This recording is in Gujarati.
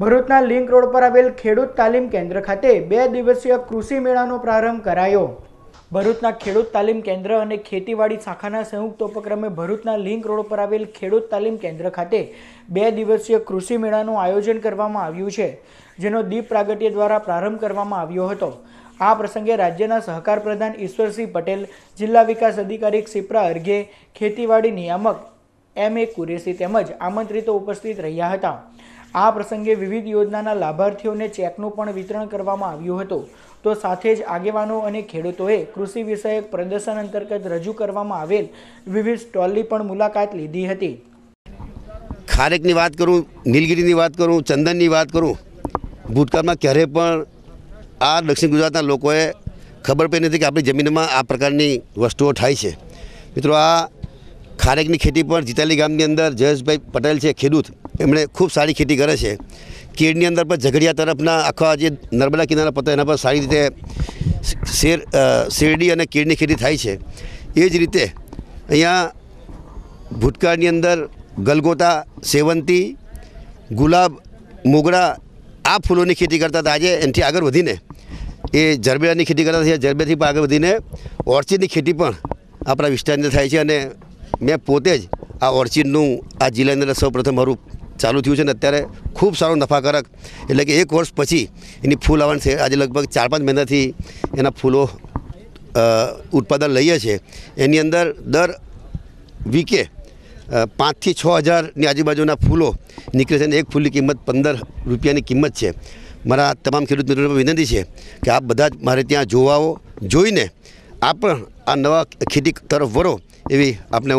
ભરૂચના લિંક રોડ પર આવેલ ખેડૂત તાલીમ કેન્દ્ર ખાતે બે દિવસીય કૃષિ મેળાનો પ્રારંભ કરાયો. ભરૂચના ખેડૂત તાલીમ કેન્દ્ર અને ખેતીવાડી શાખાના સંયુક્ત ઉપક્રમે ભરૂચના લિંક રોડ પર આવેલ ખેડૂત તાલીમ કેન્દ્ર ખાતે બે દિવસીય કૃષિ મેળાનું આયોજન કરવામાં આવ્યું છે, જેનો દીપ પ્રાગટ્ય દ્વારા પ્રારંભ કરવામાં આવ્યો હતો. આ પ્રસંગે રાજ્યના સહકાર પ્રધાન ઈશ્વરસિંહ પટેલ, જિલ્લા વિકાસ અધિકારી ક્ષિપ્રા અર્ઘે, ખેતીવાડી નિયામક એમ એ કુરેશી તેમજ આમંત્રિતો ઉપસ્થિત રહ્યા હતા. આ પ્રસંગે વિવિધ યોજનાના લાભાર્થીઓને ચેકનું પણ વિતરણ કરવામાં આવ્યું હતું. તો સાથે જ આગેવાનો અને ખેડૂતોએ કૃષિ વિષયક પ્રદર્શન અંતર્ગત રજૂ કરવામાં આવેલ વિવિધ સ્ટોલની પણ મુલાકાત લીધી હતી. ખારેકની વાત કરું, નીલગીરીની વાત કરું, ચંદનની વાત કરું, ભૂતકાળમાં ક્યારેય પણ આ દક્ષિણ ગુજરાતના લોકોએ ખબર પડી નથી કે આપણી જમીનમાં આ પ્રકારની વસ્તુઓ થાય છે. મિત્રો, આ ખારેકની ખેતી પણ જીતાલી ગામની અંદર જયેશભાઈ પટેલ છે, ખેડૂત. એમણે ખૂબ સારી ખેતી કરે છે. કેળની અંદર પણ ઝઘડિયા તરફના આખા જે નર્મદા કિનારા પતા એના પર સારી રીતે શેર શેરડી અને કેળની ખેતી થાય છે. એ જ રીતે અહીંયા ભૂતકાળની અંદર ગલગોટા સેવંતી, ગુલાબ, મોગરા આ ફૂલોની ખેતી કરતા હતા. આજે એનાથી આગળ વધીને એ જરબેરાની ખેતી કરતા હતા. જરબેથી પણ આગળ વધીને ઓર્ચિડની ખેતી પણ આપણા વિસ્તારની થાય છે અને મેં પોતે જ આ ઓર્ચિડનું, આ જિલ્લાની અંદર સૌપ્રથમ મારું ચાલુ થયું છે ને અત્યારે ખૂબ સારો નફાકારક. એટલે કે એક વર્ષ પછી એની ફૂલ આવવાની છે. આજે લગભગ ચાર પાંચ મહિનાથી એના ફૂલો ઉત્પાદન લઈએ છીએ. એની અંદર દર વીકે પાંચથી છ હજારની આજુબાજુના ફૂલો નીકળે છે અને એક ફૂલની કિંમત પંદર રૂપિયાની કિંમત છે. મારા તમામ ખેડૂત મિત્રોને વિનંતી છે કે આપ બધા જ મારે ત્યાં જોવાઓ, જોઈને આપ પણ આ નવા ખેતી તરફ વળો એવી આપને